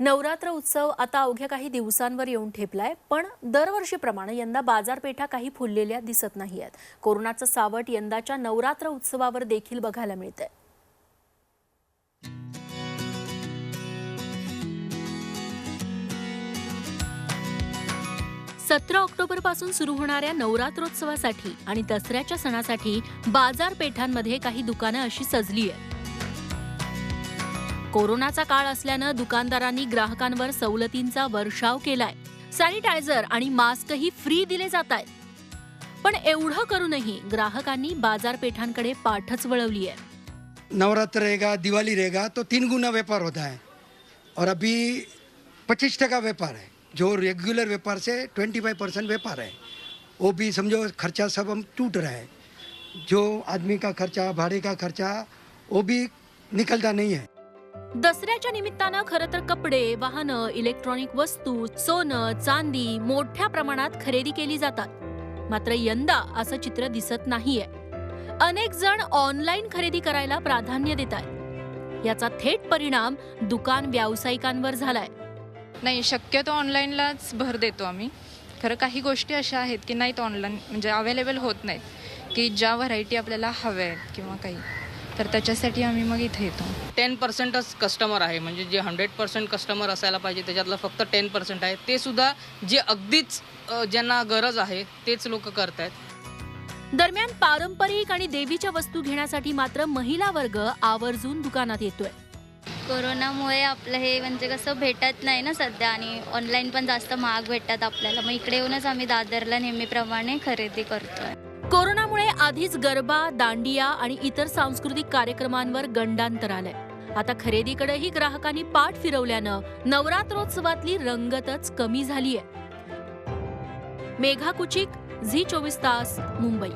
नवरात्र उत्सव आता अवघ्या काही दिवसांवर येऊन ठेपलाय पण दरवर्षीप्रमाणे यंदा बाजारपेठा काही फुललेल्या दिसत नाही आहेत कोरोनाचं सावट यंदाच्या नवरात्र उत्सवावर देखील बघायला मिळतंय. सतरा ऑक्टोबरपासून सुरू होणाऱ्या नवरात्रोत्सवासाठी आणि दसऱ्याच्या सणासाठी बाजारपेठांमध्ये काही दुकानं अशी सजली आहेत. कोरोनाचा काळ असल्यानं दुकानदारांनी ग्राहकांवर सवलतींचा वर्षाव केलाय. सॅनिटायझर आणि मास्कही फ्री दिले जात आहेत पण एवढं करूनही ग्राहकांनी बाजारपेठांकडे पाठच वळवली आहे नवरात्र रहेगा दिवाली रहेगा तो तीन गुना व्यापार होता है और अभी पच्चीस टका व्यापार है जो रेगुलर व्यापार से ट्वेंटी फाइव परसेंट व्यापार है वो भी समझो खर्चा सब हम टूट रहा है. जो आदमी का खर्चा भाड़े का खर्चा वो भी निकलता नहीं है. दसऱ्याच्या निमित्तानं खरं तर कपडे वाहनं इलेक्ट्रॉनिक वस्तू सोनं चांदी मोठ्या प्रमाणात खरेदी केली जातात. मात्र यंदा असं चित्र दिसत नाहीये. अनेक जण ऑनलाईन खरेदी करायला प्राधान्य देत आहेत याचा थेट परिणाम दुकान व्यावसायिकांवर झालाय. नाही शक्यतो ऑनलाईनलाच भर देतो आम्ही. खरं काही गोष्टी अशा आहेत की नाहीत ऑनलाईन म्हणजे अवेलेबल होत नाहीत. की ज्या व्हरायटी आपल्याला हव्या आहेत किंवा काही. तर त्याच्यासाठी आम्ही मग इथे येतो. टेन पर्सेंटच कस्टमर आहे. म्हणजे जे हंड्रेड पर्सेंट कस्टमर असायला पाहिजे त्याच्यातलं फक्त टेन पर्सेंट आहे. ते सुद्धा जे अगदीच ज्यांना गरज आहे तेच लोक करत आहेत दरम्यान पारंपरिक आणि देवीच्या वस्तू घेण्यासाठी मात्र महिला वर्ग आवर्जून दुकानात येतोय. कोरोनामुळे आपलं हे म्हणजे कसं भेटत नाही ना सध्या आणि ऑनलाईन पण जास्त महाग भेटतात आपल्याला. मग इकडे येऊनच आम्ही दादरला नेहमीप्रमाणे खरेदी करतोय. कोरोनामुळे आधीच गरबा दांडिया आणि इतर सांस्कृतिक कार्यक्रमांवर गंडांतर आलंय. आता खरेदीकडेही ग्राहकांनी पाठ फिरवल्यानं नवरात्रोत्सवातली रंगतच कमी झालीय. मेघा कुचिक झी चोवीस तास मुंबई.